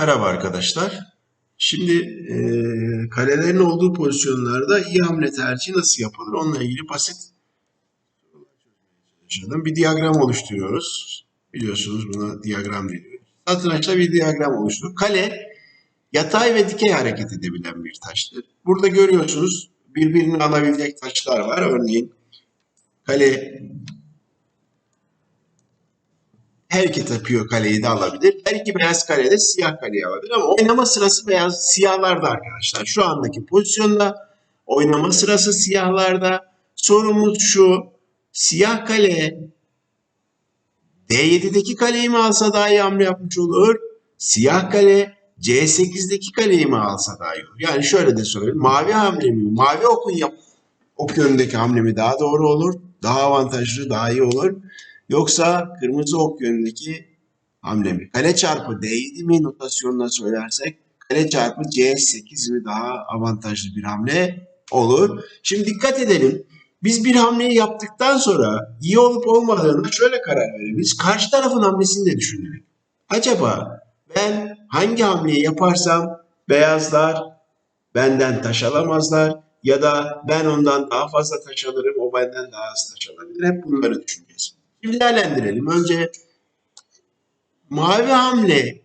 Merhaba arkadaşlar. Şimdi e, kalelerin olduğu pozisyonlarda iyi hamle tercihi nasıl yapılır? Onunla ilgili basit. Bir diyagram oluşturuyoruz. Biliyorsunuz buna diyagram deniyor. Satrançta bir diyagram oluşturduk. Kale yatay ve dikey hareket edebilen bir taştır. Burada görüyorsunuz birbirini alabilecek taşlar var. Örneğin kale hareket yapıyor kaleyi de alabilir. Her iki beyaz kale de siyah kaleyi alabilir ama oynama sırası beyaz siyahlarda arkadaşlar. Şu andaki pozisyonda oynama sırası siyahlarda. Sorumuz şu. Siyah kale D7'deki kaleyi mi alsa daha iyi hamle yapmış olur? Siyah kale C8'deki kaleyi mi alsa daha iyi olur? Yani şöyle de söyleyeyim. Mavi hamle mi? Mavi okun yap ok yönündeki hamle mi daha doğru olur? Daha avantajlı, daha iyi olur. Yoksa kırmızı ok yönündeki hamle mi? Kale çarpı D7 mi notasyonla söylersek kale çarpı C8 mi daha avantajlı bir hamle olur. Şimdi dikkat edelim. Biz bir hamleyi yaptıktan sonra iyi olup olmadığına şöyle karar verebiliriz. Karşı tarafın hamlesini de düşünelim. Acaba ben hangi hamleyi yaparsam beyazlar benden taş alamazlar ya da ben ondan daha fazla taş alırım, o benden daha az taş alabilir. Hep bunları düşüneceğiz. Şimdi değerlendirelim. Önce mavi hamle,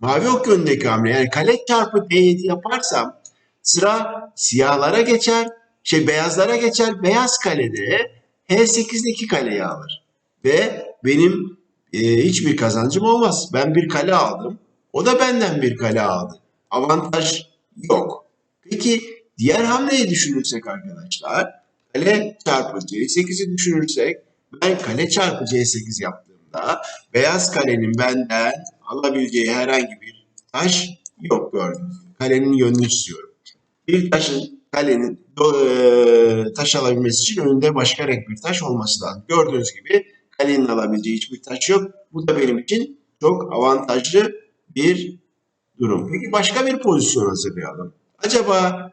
mavi ok yönündeki hamle yani kale çarpı D7 yaparsam sıra siyahlara geçer, şey beyazlara geçer. Beyaz kalede H8'deki kaleyi alır. Ve benim e, hiçbir kazancım olmaz. Ben bir kale aldım. O da benden bir kale aldı. Avantaj yok. Peki diğer hamleyi düşünürsek arkadaşlar kale çarpı C8'i düşünürsek ben kale çarpı C8 yaptığımda beyaz kalenin benden alabileceği herhangi bir taş yok gördüğünüz gibi. Kalenin yönünü çiziyorum. Bir taşın kalenin e, taş alabilmesi için önünde başka renk bir taş olması lazım. Gördüğünüz gibi kalenin alabileceği hiçbir taş yok. Bu da benim için çok avantajlı bir durum. Peki başka bir pozisyon hazırlayalım. Acaba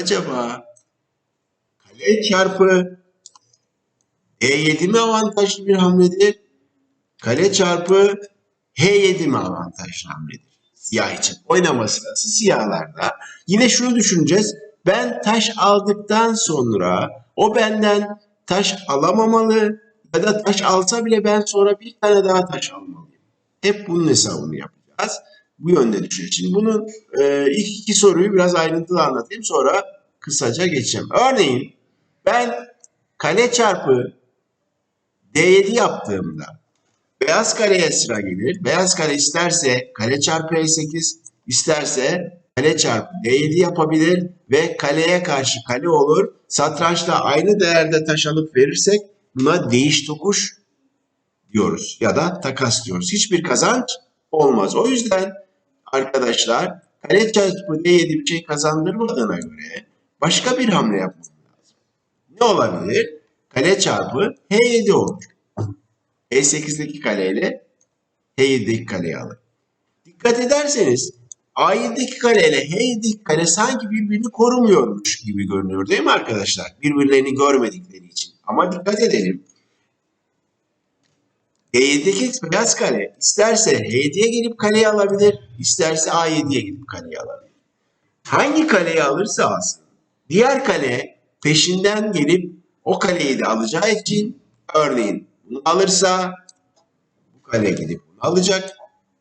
acaba kale çarpı E7 mi avantajlı bir hamledir? Kale çarpı H7 mi avantajlı hamledir? Siyah için. Oynama sırası siyahlarda. Yine şunu düşüneceğiz. Ben taş aldıktan sonra o benden taş alamamalı ya da taş alsa bile ben sonra bir tane daha taş almalıyım. Hep bunun hesabını yapacağız. Bu yönde düşüneceğiz. Şimdi bunun e, ilk iki soruyu biraz ayrıntılı anlatayım sonra kısaca geçeceğim. Örneğin ben kale çarpı D7 yaptığımda beyaz kareye sıra gelir. Beyaz kare isterse kale çarpı E8 isterse kale çarpı D7 yapabilir ve kaleye karşı kale olur. Satrançta aynı değerde taş alıp verirsek buna değiş tokuş diyoruz ya da takas diyoruz. Hiçbir kazanç olmaz. O yüzden arkadaşlar kale çarpı D7 bir şey kazandırmadığına göre başka bir hamle yapmamız lazım. Ne olabilir? Kale çarpı H7 olur. E8'deki kaleyle H7'deki kaleyi alır. Dikkat ederseniz A7'deki kaleyle H7'deki kale sanki birbirini korumuyormuş gibi görünüyor değil mi arkadaşlar? Birbirlerini görmedikleri için. Ama dikkat edelim. H7'deki beyaz kale isterse H7'ye gelip kaleyi alabilir, isterse A7'ye gidip kaleyi alabilir. Hangi kaleyi alırsa alsın, diğer kale peşinden gelip o kaleyi de alacağı için örneğin bunu alırsa bu kale gidip bunu alacak.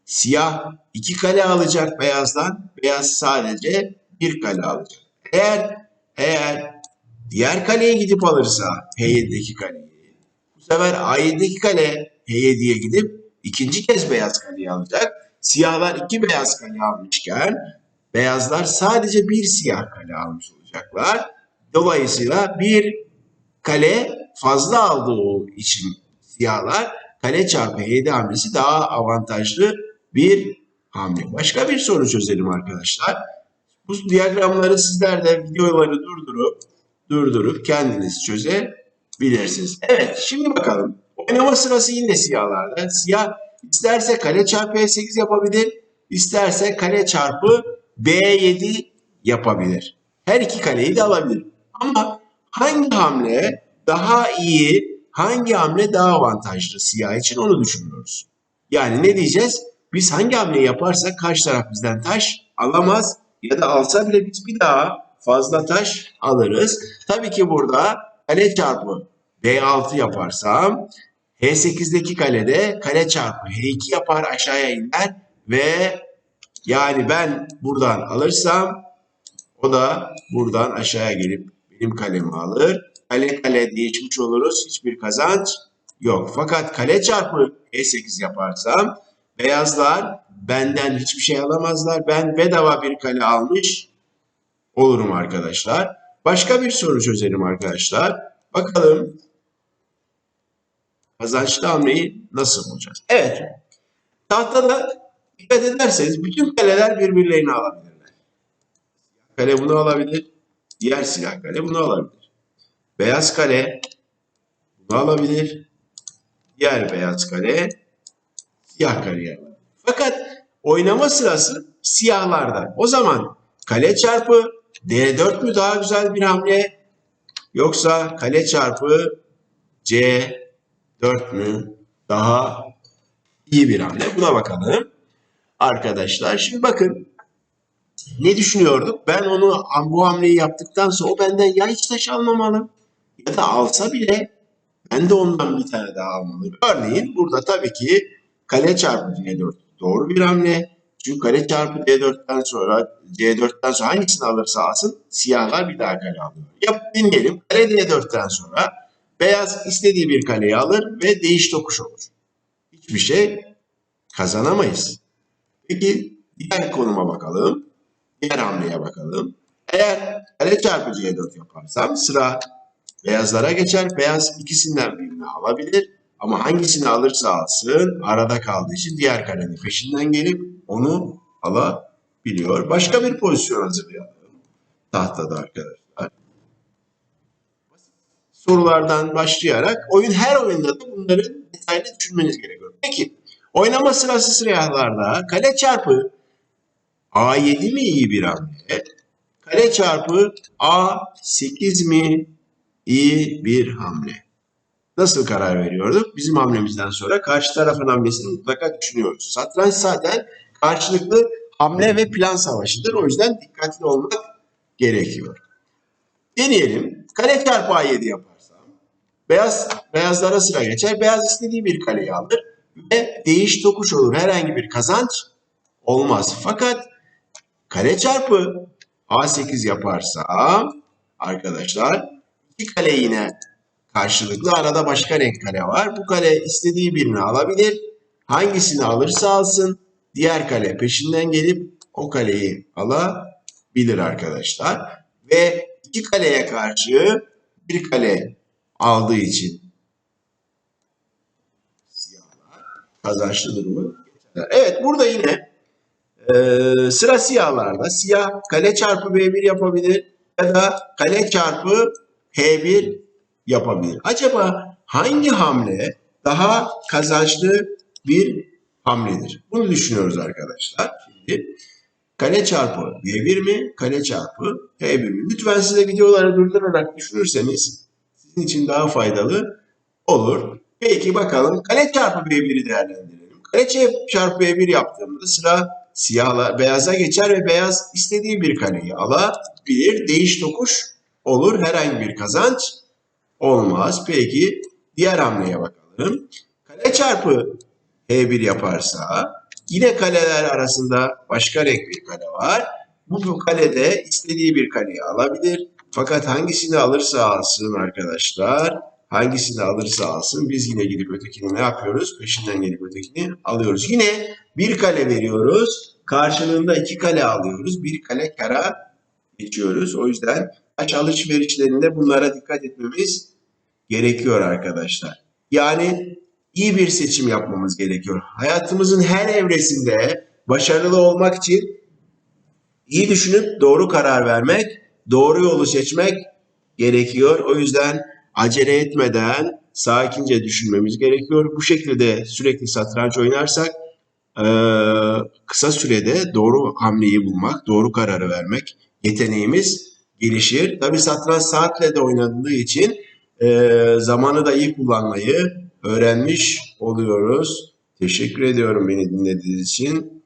Siyah iki kale alacak beyazdan. Beyaz sadece bir kale alacak. Eğer eğer diğer kaleye gidip alırsa H7'deki kaleyi bu sefer A7'deki kale H7'ye gidip ikinci kez beyaz kaleyi alacak. Siyahlar iki beyaz kale almışken beyazlar sadece bir siyah kale almış olacaklar. Dolayısıyla bir kale fazla aldığı için siyahlar kale çarpı H7 hamlesi daha avantajlı bir hamle. Başka bir soru çözelim arkadaşlar. Bu diyagramları sizler de videoları durdurup durdurup kendiniz çözebilirsiniz. Evet şimdi bakalım. Oynama sırası yine siyahlarda. Siyah isterse kale çarpı E8 yapabilir. isterse kale çarpı B7 yapabilir. Her iki kaleyi de alabilir. Ama hangi hamle daha iyi, hangi hamle daha avantajlı siyah için onu düşünüyoruz. Yani ne diyeceğiz? biz hangi hamleyi yaparsak karşı taraf bizden taş alamaz ya da alsa bile biz bir daha fazla taş alırız. Tabii ki burada kale çarpı D6 yaparsam H8'deki kalede kale çarpı H2 yapar aşağıya iner ve yani ben buradan alırsam o da buradan aşağıya gelip benim kalemi alır. Kale kale değişmiş oluruz. Hiçbir kazanç yok. Fakat kale çarpı E8 yaparsam beyazlar benden hiçbir şey alamazlar. Ben bedava bir kale almış olurum arkadaşlar. Başka bir soru çözelim arkadaşlar. Bakalım kazançlı hamleyi nasıl bulacağız? Evet. Tahtada dikkat ederseniz bütün kaleler birbirlerini alabilirler. Kale bunu alabilir. Diğer siyah kale bunu alabilir. Beyaz kale bunu alabilir. Diğer beyaz kale siyah kaleyi alabilir. Fakat oynama sırası siyahlarda. O zaman kale çarpı D4 mü daha güzel bir hamle yoksa kale çarpı C4 mü daha iyi bir hamle? Buna bakalım. Arkadaşlar şimdi bakın ne düşünüyorduk? Ben onu bu hamleyi yaptıktan sonra o benden ya hiç taş almamalı ya da alsa bile ben de ondan bir tane daha almalıyım. Örneğin burada tabii ki kale çarpı C4 doğru bir hamle. Çünkü kale çarpı D4'ten sonra C4'ten sonra hangisini alırsa alsın siyahlar bir daha kale alıyor. Yap dinleyelim. Kale D4'ten sonra beyaz istediği bir kaleyi alır ve değiş tokuş olur. Hiçbir şey kazanamayız. Peki diğer konuma bakalım. Diğer hamleye bakalım. Eğer kale çarpı C4 yaparsam sıra beyazlara geçer. Beyaz ikisinden birini alabilir. Ama hangisini alırsa alsın arada kaldığı için diğer kalenin peşinden gelip onu alabiliyor. Başka bir pozisyon hazırlayalım. Tahtada arkadaşlar. Sorulardan başlayarak oyun her oyunda da bunların detaylı düşünmeniz gerekiyor. Peki oynama sırası siyahlarda kale çarpı A7 mi iyi bir hamle? Kale çarpı A8 mi iyi bir hamle? Nasıl karar veriyorduk? Bizim hamlemizden sonra karşı tarafın hamlesini mutlaka düşünüyoruz. Satranç zaten karşılıklı hamle ve plan savaşıdır. O yüzden dikkatli olmak gerekiyor. Deneyelim. Kale çarpı A7 yaparsam beyaz beyazlara sıra geçer. Beyaz istediği bir kaleyi alır ve değiş tokuş olur. Herhangi bir kazanç olmaz. Fakat kare çarpı A8 yaparsam arkadaşlar iki kale yine karşılıklı arada başka renk kale var. Bu kale istediği birini alabilir. Hangisini alırsa alsın diğer kale peşinden gelip o kaleyi alabilir arkadaşlar. Ve iki kaleye karşı bir kale aldığı için siyahlar kazançlı durumu. Evet burada yine ee, sıra siyahlarda. Siyah kale çarpı B1 yapabilir ya da kale çarpı H1 yapabilir. Acaba hangi hamle daha kazançlı bir hamledir? Bunu düşünüyoruz arkadaşlar. Şimdi kale çarpı B1 mi? Kale çarpı H1 mi? Lütfen size videoları durdurarak düşünürseniz sizin için daha faydalı olur. Peki bakalım kale çarpı B1'i değerlendirelim. Kale çarpı B1 yaptığımızda sıra siyahla beyaza geçer ve beyaz istediği bir kareyi alabilir. Değiş tokuş olur. Herhangi bir kazanç olmaz. Peki diğer hamleye bakalım. Kale çarpı H1 yaparsa yine kaleler arasında başka renk bir kale var. Bu kalede istediği bir kareyi alabilir. Fakat hangisini alırsa alsın arkadaşlar hangisini alırsa alsın biz yine gidip ötekini ne yapıyoruz? Peşinden gelip ötekini alıyoruz. Yine bir kale veriyoruz. Karşılığında iki kale alıyoruz. Bir kale kara geçiyoruz. O yüzden taş alışverişlerinde bunlara dikkat etmemiz gerekiyor arkadaşlar. Yani iyi bir seçim yapmamız gerekiyor. Hayatımızın her evresinde başarılı olmak için iyi düşünüp doğru karar vermek, doğru yolu seçmek gerekiyor. O yüzden acele etmeden sakince düşünmemiz gerekiyor. Bu şekilde sürekli satranç oynarsak kısa sürede doğru hamleyi bulmak, doğru kararı vermek yeteneğimiz gelişir. Tabi satranç saatle de oynandığı için zamanı da iyi kullanmayı öğrenmiş oluyoruz. Teşekkür ediyorum beni dinlediğiniz için.